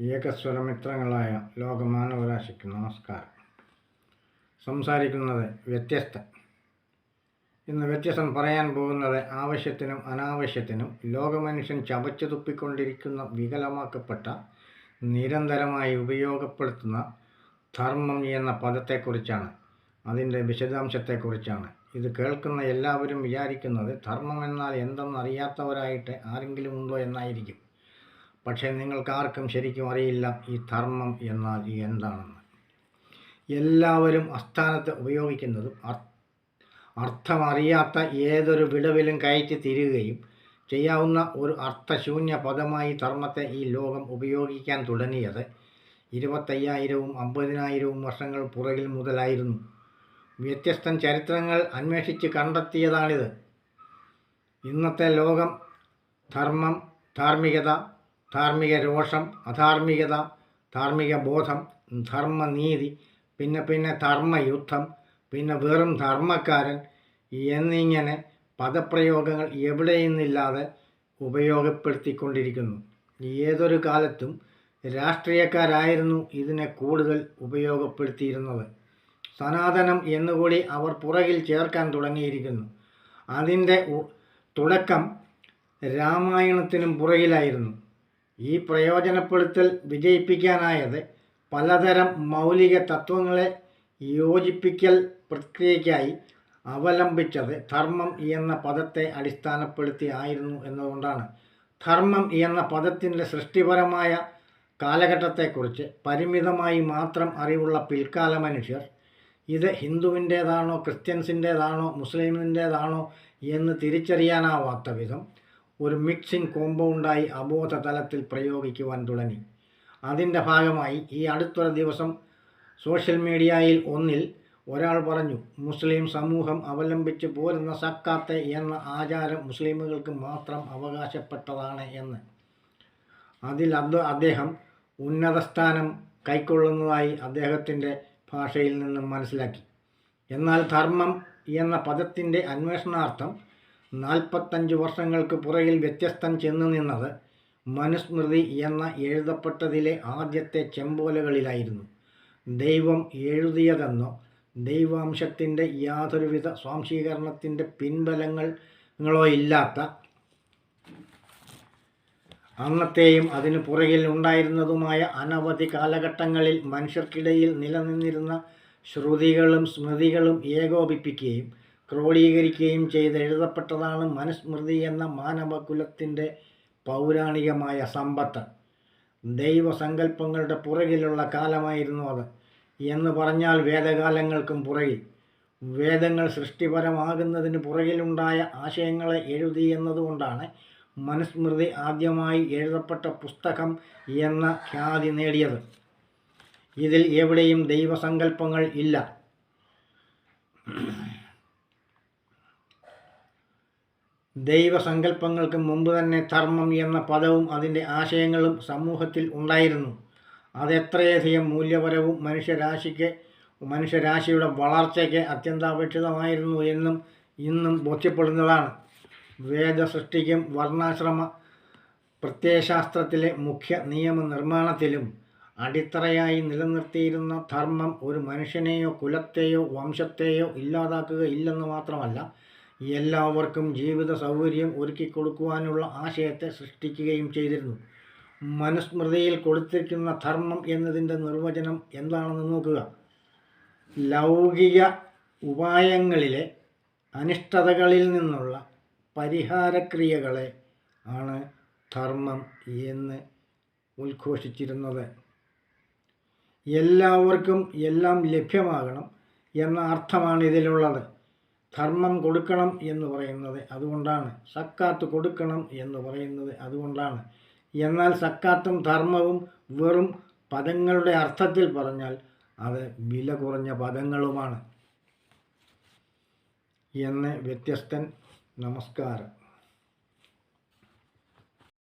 ഏകസ്വരമിത്രങ്ങളായ ലോകമാനവരാശിക്ക് നമസ്കാരം. സംസാരിക്കുന്നത് വ്യത്യസ്തൻ. ഇന്ന് വ്യത്യസ്തൻ പറയാൻ പോകുന്നത് ആവശ്യത്തിനും അനാവശ്യത്തിനും ലോകമനുഷ്യൻ ചവച്ചു തുപ്പിക്കൊണ്ടിരിക്കുന്ന വികലമാക്കപ്പെട്ട നിരന്തരമായി ഉപയോഗപ്പെടുത്തുന്ന ധർമ്മം എന്ന പദത്തെക്കുറിച്ചാണ് അതിന്റെ വിശദാംശത്തെക്കുറിച്ചാണ്. ഇത് കേൾക്കുന്ന എല്ലാവരും വിചാരിക്കുന്നത് ധർമ്മം എന്നാൽ എന്തെന്നറിയാത്തവരായിട്ട് ആരെങ്കിലും ഉണ്ടോ എന്നായിരിക്കും. പക്ഷേ നിങ്ങൾക്കാർക്കും ശരിക്കും അറിയില്ല ഈ ധർമ്മം എന്നാൽ എന്താണെന്ന്. എല്ലാവരും അസ്ഥാനത്ത് ഉപയോഗിക്കുന്നതും അർത്ഥമറിയാത്ത ഏതൊരു വിടവിലും കയറ്റി തിരികുകയും ചെയ്യാവുന്ന ഒരു അർത്ഥശൂന്യ പദമായി ധർമ്മത്തെ ഈ ലോകം ഉപയോഗിക്കാൻ തുടങ്ങിയത് ഇരുപത്തയ്യായിരവും അമ്പതിനായിരവും വർഷങ്ങൾ പുറകിൽ മുതലായിരുന്നു. വ്യത്യസ്ത ചരിത്രങ്ങൾ അന്വേഷിച്ച് കണ്ടെത്തിയതാണിത്. ഇന്നത്തെ ലോകം ധർമ്മം ധാർമ്മികത ധാർമ്മിക രോഷം അധാർമികത ധാർമ്മിക ബോധം ധർമ്മനീതി പിന്നെ പിന്നെ ധർമ്മയുദ്ധം പിന്നെ വെറും ധർമ്മക്കാരൻ എന്നിങ്ങനെ പദപ്രയോഗങ്ങൾ എവിടെയെന്നില്ലാതെ ഉപയോഗപ്പെടുത്തിക്കൊണ്ടിരിക്കുന്നു. ഏതൊരു കാലത്തും രാഷ്ട്രീയക്കാരായിരുന്നു ഇതിനെ കൂടുതൽ ഉപയോഗപ്പെടുത്തിയിരുന്നത്. സനാതനം എന്നുകൂടി അവർ പുറകിൽ ചേർക്കാൻ തുടങ്ങിയിരിക്കുന്നു. അതിന്റെ തുടക്കം രാമായണത്തിനും പുറകിലായിരുന്നു. ഈ പ്രയോജനപ്പെടുത്തൽ വിജയിപ്പിക്കാനായത് പലതരം മൗലിക തത്വങ്ങളെ യോജിപ്പിക്കൽ പ്രക്രിയയ്ക്കായി അവലംബിച്ചത് ധർമ്മം എന്ന പദത്തെ അടിസ്ഥാനപ്പെടുത്തി ആയിരുന്നു എന്നതുകൊണ്ടാണ്. ധർമ്മം എന്ന പദത്തിന്റെ സൃഷ്ടിപരമായ കാലഘട്ടത്തെക്കുറിച്ച് പരിമിതമായി മാത്രം അറിവുള്ള പിൽക്കാല മനുഷ്യർ ഇത് ഹിന്ദുവിന്റേതാണോ ക്രിസ്ത്യൻസിന്റേതാണോ മുസ്ലിമിന്റേതാണോ എന്ന് തിരിച്ചറിയാനാവാത്ത വിധം ഒരു മിക്സിംഗ് കോമ്പൗണ്ടായി അബോധ തലത്തിൽ പ്രയോഗിക്കുവാൻ തുടങ്ങി. അതിന്റെ ഭാഗമായി ഈ അടുത്തൊരു ദിവസം സോഷ്യൽ മീഡിയയിൽ ഒന്നിൽ ഒരാൾ പറഞ്ഞു മുസ്ലിം സമൂഹം അവലംബിച്ച് പോരുന്ന സക്കാത്ത് എന്ന ആചാരം മുസ്ലിമുകൾക്ക് മാത്രം അവകാശപ്പെട്ടതാണ് എന്ന്. അതിൽ അത് അദ്ദേഹം ഉന്നതസ്ഥാനം കൈക്കൊള്ളുന്നതായി അദ്ദേഹത്തിന്റെ ഭാഷയിൽ നിന്നും മനസ്സിലാക്കി. എന്നാൽ ധർമ്മം എന്ന പദത്തിന്റെ അന്വേഷണാർത്ഥം നാൽപ്പത്തഞ്ച് വർഷങ്ങൾക്ക് പുറകിൽ വ്യത്യസ്തം ചെന്നു നിന്നത് മനുസ്മൃതി എന്ന എഴുതപ്പെട്ടതിലെ ആദ്യത്തെ ചെമ്പോലകളിലായിരുന്നു. ദൈവം എഴുതിയതെന്നോ ദൈവാംശത്തിന്റെ യാതൊരുവിധ സ്വാംശീകരണത്തിന്റെ പിൻബലങ്ങളോ ഇല്ലാത്ത അന്നത്തെയും അതിനു പുറകിൽ ഉണ്ടായിരുന്നതുമായ അനവധി കാലഘട്ടങ്ങളിൽ മനുഷ്യർക്കിടയിൽ നിലനിന്നിരുന്ന ശ്രുതികളും സ്മൃതികളും ഏകോപിപ്പിക്കുകയും ക്രോഡീകരിക്കുകയും ചെയ്ത് എഴുതപ്പെട്ടതാണ് മനുസ്മൃതി എന്ന മാനവകുലത്തിന്റെ പൗരാണികമായ സമ്പത്ത്. ദൈവസങ്കല്പങ്ങളുടെ പുറകിലുള്ള കാലമായിരുന്നു അത്. എന്ന് പറഞ്ഞാൽ വേദകാലങ്ങൾക്കും പുറകിൽ. വേദങ്ങൾ സൃഷ്ടിപരമാകുന്നതിന് പുറകിലുണ്ടായ ആശയങ്ങളെ എഴുതി എന്നതുകൊണ്ടാണ് മനുസ്മൃതി ആദ്യമായി എഴുതപ്പെട്ട പുസ്തകം എന്ന ഖ്യാതി നേടിയത്. ഇതിൽ എവിടെയും ദൈവസങ്കല്പങ്ങൾ ഇല്ല. ദൈവസങ്കല്പങ്ങൾക്ക് മുമ്പ് തന്നെ ധർമ്മം എന്ന പദവും അതിന്റെ ആശയങ്ങളും സമൂഹത്തിൽ ഉണ്ടായിരുന്നു. അതെത്രയധികം മൂല്യപരവും മനുഷ്യരാശിക്ക് മനുഷ്യരാശിയുടെ വളർച്ചയ്ക്ക് അത്യന്താപേക്ഷിതമായിരുന്നു എന്നും ഇന്നും ബോധ്യപ്പെടുന്നതാണ്. വേദസൃഷ്ടിക്കും വർണാശ്രമ പ്രത്യയശാസ്ത്രത്തിലെ മുഖ്യ നിയമനിർമ്മാണത്തിലും അടിത്തറയായി നിലനിർത്തിയിരുന്ന ധർമ്മം ഒരു മനുഷ്യനെയോ കുലത്തെയോ വംശത്തെയോ ഇല്ലാതാക്കുകയില്ലെന്ന് മാത്രമല്ല എല്ലാവർക്കും ജീവിത സൗകര്യം ഒരുക്കിക്കൊടുക്കുവാനുള്ള ആശയത്തെ സൃഷ്ടിക്കുകയും ചെയ്തിരുന്നു. മനുസ്മൃതിയിൽ കൊടുത്തിരിക്കുന്ന ധർമ്മം എന്നതിന്റെ നിർവചനം എന്താണെന്ന് നോക്കുക. ലൗകിക ഉപായങ്ങളിലെ അനിഷ്ടതകളിൽ നിന്നുള്ള പരിഹാരക്രിയകളെ ആണ് ധർമ്മം എന്ന് ഉദ്ഘോഷിച്ചിരുന്നത്. എല്ലാവർക്കും എല്ലാം ലഭ്യമാകണം എന്ന അർത്ഥമാണ് ഇതിലുള്ളത്. ധർമ്മം കൊടുക്കണം എന്ന് പറയുന്നത് അതുകൊണ്ടാണ്. സക്കാത്ത് കൊടുക്കണം എന്ന് പറയുന്നത് അതുകൊണ്ടാണ്. എന്നാൽ സക്കാത്തും ധർമ്മവും വെറും പദങ്ങളുടെ അർത്ഥത്തിൽ പറഞ്ഞാൽ അത് വില കുറഞ്ഞ പദങ്ങളുമാണ്. എന്ന് വ്യത്യസ്തൻ നമസ്കാരം.